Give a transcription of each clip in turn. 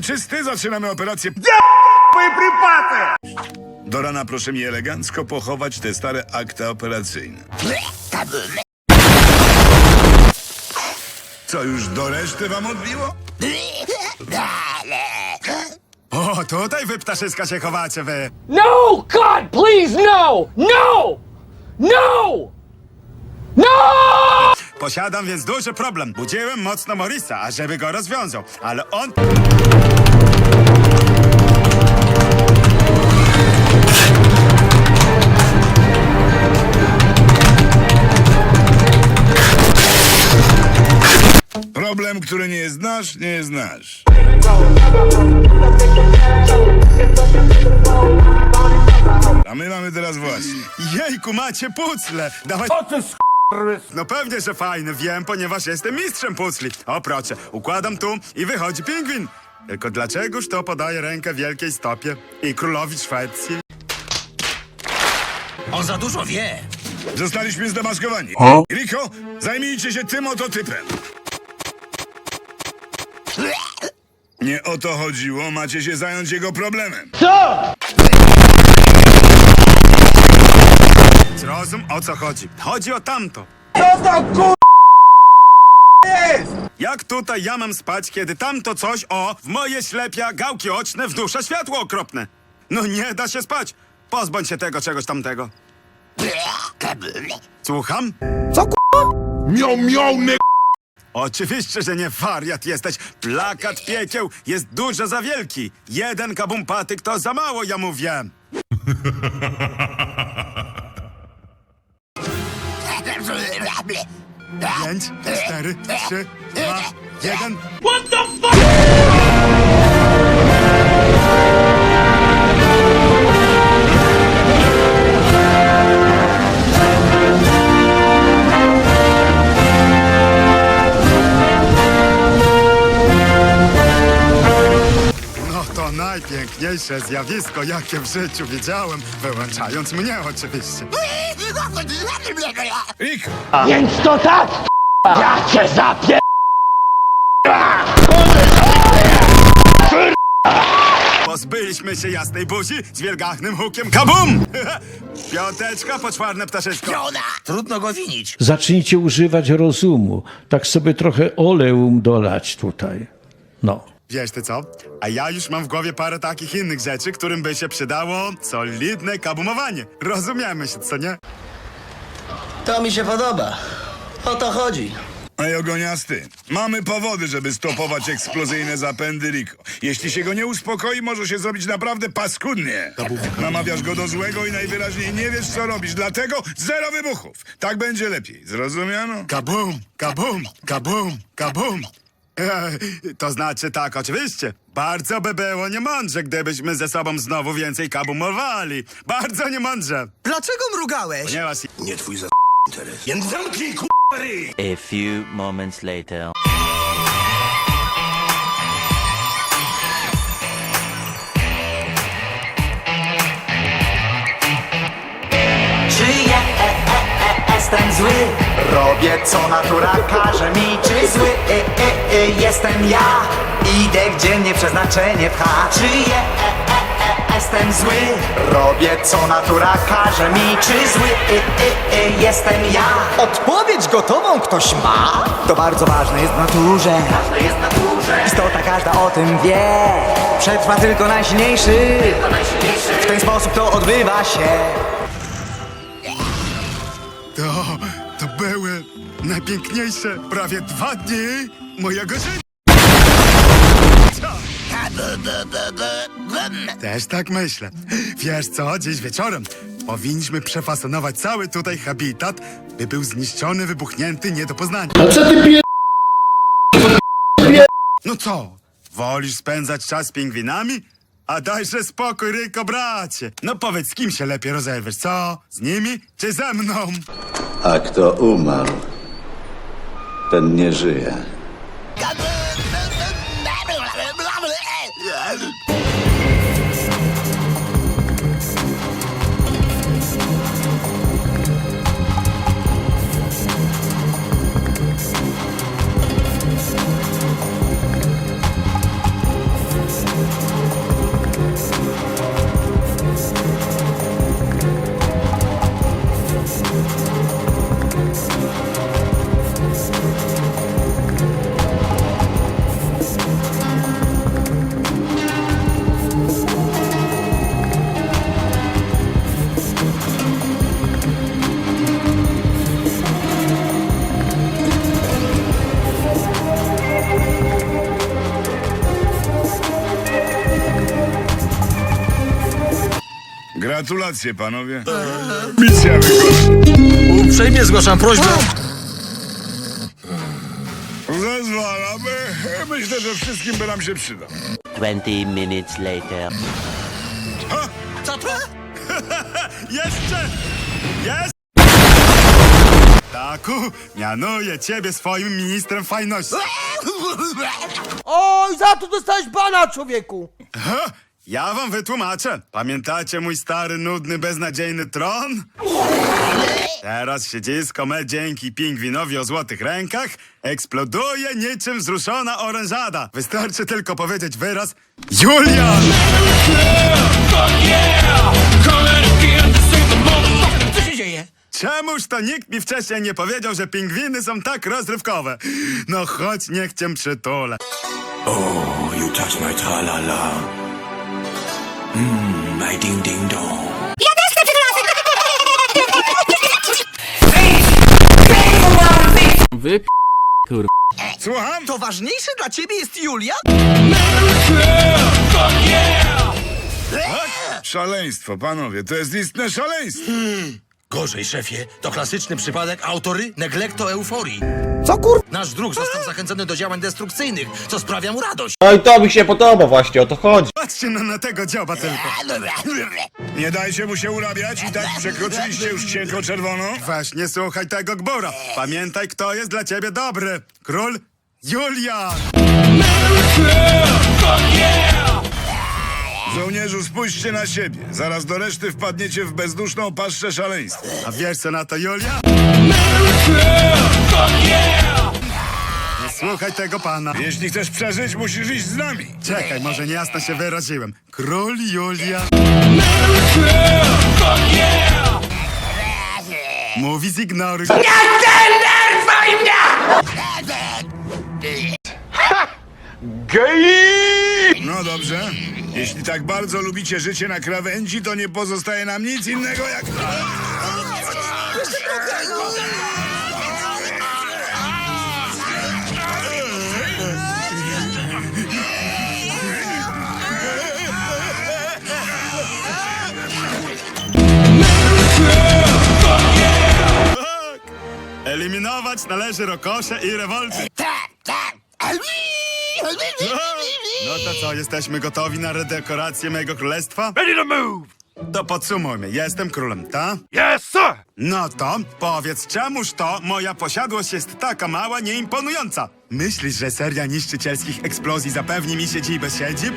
teren czysty, zaczynamy operację. Do rana proszę mi elegancko pochować te stare akta operacyjne. Co, już do reszty wam odbiło? O, tutaj wy ptaszyska się chowacie, wy. No! God, please, no! No! No! No! Posiadam więc duży problem. Budziłem mocno Morisa, ażeby go rozwiązał, ale on... Problem, który nie znasz, nie znasz. A my mamy teraz właśnie. Jejku, macie pucle! Dawaj... O ty No pewnie, że fajny, wiem, ponieważ jestem mistrzem pucli. O proszę, układam tu i wychodzi pingwin. Tylko dlaczegoż to podaje rękę wielkiej stopie i królowi Szwecji? On za dużo wie. Zostaliśmy zdemaskowani. Riko, zajmijcie się tym oto typem. Nie o to chodziło, macie się zająć jego problemem. Zrozum, o co chodzi. Chodzi o tamto. Co to kur... jest? Jak tutaj ja mam spać, kiedy tamto coś, o, w moje ślepia gałki oczne wdusza światło okropne? No nie da się spać. Pozbądź się tego czegoś tamtego. Słucham? Miał, miał, nie Oczywiście, że nie wariat jesteś. Plakat piekieł jest dużo za wielki. Jeden kabumpatyk to za mało, ja mówię. Pięć, cztery, trzy, dwa, jeden. No to najpiękniejsze zjawisko, jakie w życiu widziałem, wyłączając mnie oczywiście. Riko, Więc to tak! Ja cię zapię... Pozbyliśmy się jasnej buzi z wielgachnym hukiem kabum! Piąteczka, poczwarne ptaszysko. Trudno go winić. Zacznijcie używać rozumu. Tak sobie trochę oleum dolać tutaj. No. Wiesz ty co? A ja już mam w głowie parę takich innych rzeczy, którym by się przydało solidne kabumowanie. Rozumiemy się, co nie? To mi się podoba. O to chodzi. Ej, ogoniasty, mamy powody, żeby stopować eksplozyjne zapędy Riko. Jeśli się go nie uspokoi, może się zrobić naprawdę paskudnie. Namawiasz go do złego i najwyraźniej nie wiesz, co robisz, dlatego zero wybuchów. Tak będzie lepiej, zrozumiano? Kabum, kabum, kabum, kabum. E, to znaczy tak, oczywiście. Bardzo by było niemądrze, gdybyśmy ze sobą znowu więcej kabumowali. Bardzo niemądrze. Dlaczego mrugałeś? Ponieważ Nie twój interes. Więc zamknij. A few moments later. Czy ja e, e, e, jestem zły? Robię co natura każe mi Czy zły e, e, e, jestem ja? Idę gdzie mnie przeznaczenie pcha Czy ja e, e, e, jestem zły? Robię co natura każe mi Czy zły e, e, e, jestem ja? Odpowiedź gotową ktoś ma? To bardzo ważne jest w naturze Istota każda o tym wie Przetrwa tylko najsilniejszy W ten sposób to odbywa się to, to były najpiękniejsze prawie dwa dni mojego życia. Też tak myślę. Wiesz co, dziś wieczorem powinniśmy przefasonować cały tutaj habitat, by był zniszczony, wybuchnięty, nie do poznania. A co ty pie... No co, wolisz spędzać czas z pingwinami? A dajże spokój, Ryko, bracie. No powiedz, z kim się lepiej rozerwiesz, co? Z nimi czy ze mną? A kto umarł, ten nie żyje. Gratulacje, panowie. Misja wykonana. Uprzejmie zgłaszam prośbę. Zezwalamy. Myślę, że wszystkim by nam się przydał. 20 minutes later. Co to? Jeszcze! Jest! Taku, mianuję ciebie swoim ministrem fajności. Oj, za to dostałeś bana, człowieku! Ha, Ja wam wytłumaczę. Pamiętacie mój stary, nudny, beznadziejny tron? Teraz siedzisko me dzięki pingwinowi o złotych rękach eksploduje niczym wzruszona orężada. Wystarczy tylko powiedzieć wyraz Julian! Co się dzieje? Czemuż to nikt mi wcześniej nie powiedział, że pingwiny są tak rozrywkowe? No chodź, niech cię przytulę. Oh, you touch my tra-la-la. Mmm, my ding-ding-dong. Wy Słucham? To ważniejsze dla ciebie jest Julia? Szaleństwo, panowie. To jest istne szaleństwo. Gorzej, szefie. To klasyczny przypadek autory neglekto euforii. Co kur... Nasz druh został zachęcony do działań destrukcyjnych, co sprawia mu radość. No i to mi się podoba właśnie, o to chodzi. Patrzcie no na tego dzioba tylko. Nie dajcie mu się urabiać i tak przekroczyliście już cienko czerwoną. Weź nie słuchaj tego gbura. Pamiętaj, kto jest dla ciebie dobry. Król Julian! Żołnierzu, spójrzcie na siebie. Zaraz do reszty wpadniecie w bezduszną paszczę szaleństwa. A wiesz co na to Julia? Nie słuchaj tego pana. Jeśli chcesz przeżyć, musisz iść z nami. Czekaj, może niejasno się wyraziłem. Król Julian. Mówi zignoruj. No dobrze. Jeśli tak bardzo lubicie życie na krawędzi, to nie pozostaje nam nic innego jak... Eliminować należy rokosze i rewolty. No to co, jesteśmy gotowi na redekorację mojego królestwa? Ready to move! To podsumujmy, jestem królem, ta? Yes, sir! No to powiedz, czemuż to moja posiadłość jest taka mała, nieimponująca? Myślisz, że seria niszczycielskich eksplozji zapewni mi siedzibę siedzib?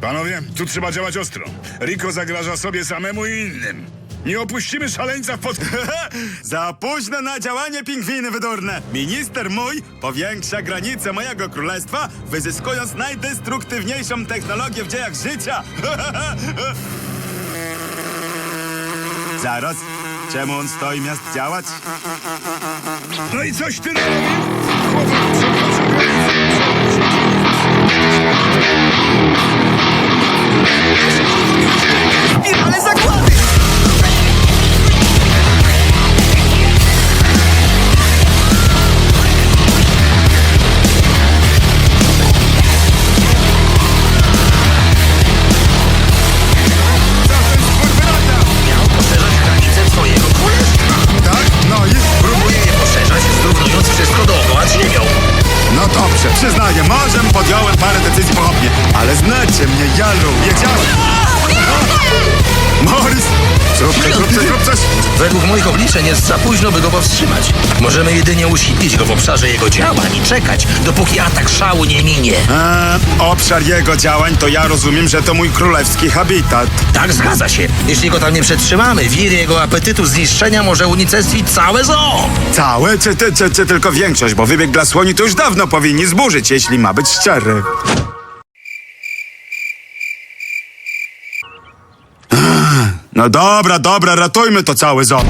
Panowie, tu trzeba działać ostro. Rico zagraża sobie samemu i innym. Nie opuścimy szaleńca w pod... Za późno na działanie pingwiny wydurne. Minister mój powiększa granice mojego królestwa, wyzyskując najdestruktywniejszą technologię w dziejach życia. Zaraz, czemu on stoi miast działać? No i coś ty robił? Ale zakłady! Wiedziałem. Morris, zrób coś, zrób coś, zrób coś. Według moich obliczeń jest za późno, by go powstrzymać. Możemy jedynie usilnić go w obszarze jego działań i czekać, dopóki atak szału nie minie. Eee, obszar jego działań to ja rozumiem, że to mój królewski habitat. Tak, zgadza się. Jeśli go tam nie przetrzymamy, wir jego apetytu zniszczenia może unicestwić całe zoo. Całe czy, czy, czy, czy tylko większość, bo wybieg dla słoni to już dawno powinni zburzyć, jeśli ma być szczery. No dobra, dobra, ratujmy to całe zoo.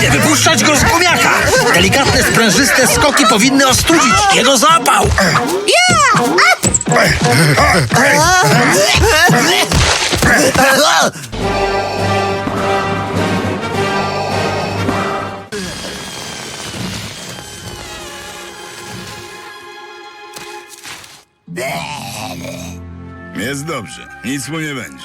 Nie wypuszczać go z gumiaka! Delikatne, sprężyste skoki powinny ostudzić jego zapał! Jest dobrze, nic mu nie będzie.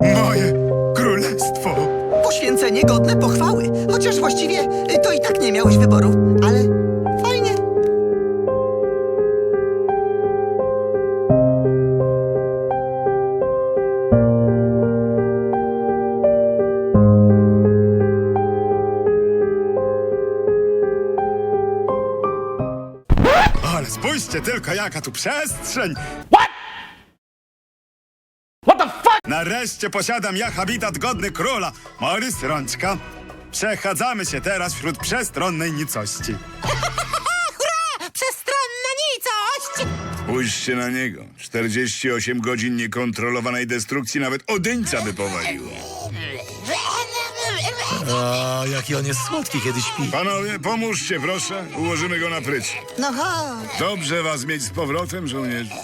Moje królestwo. Poświęcenie godne pochwały. Chociaż właściwie to i tak nie miałeś wyboru. Spójrzcie tylko, jaka tu przestrzeń! What? What the fuck? Nareszcie posiadam ja habitat godny króla. Morris Rączka. Przechadzamy się teraz wśród przestronnej nicości. Przestronna nicość! Spójrzcie na niego. 48 godzin niekontrolowanej destrukcji nawet odyńca by powaliło. O, jaki on jest słodki, kiedy śpi. Panowie, pomóżcie proszę. Ułożymy go na pryč. No chodź. Dobrze was mieć z powrotem, żołnierze.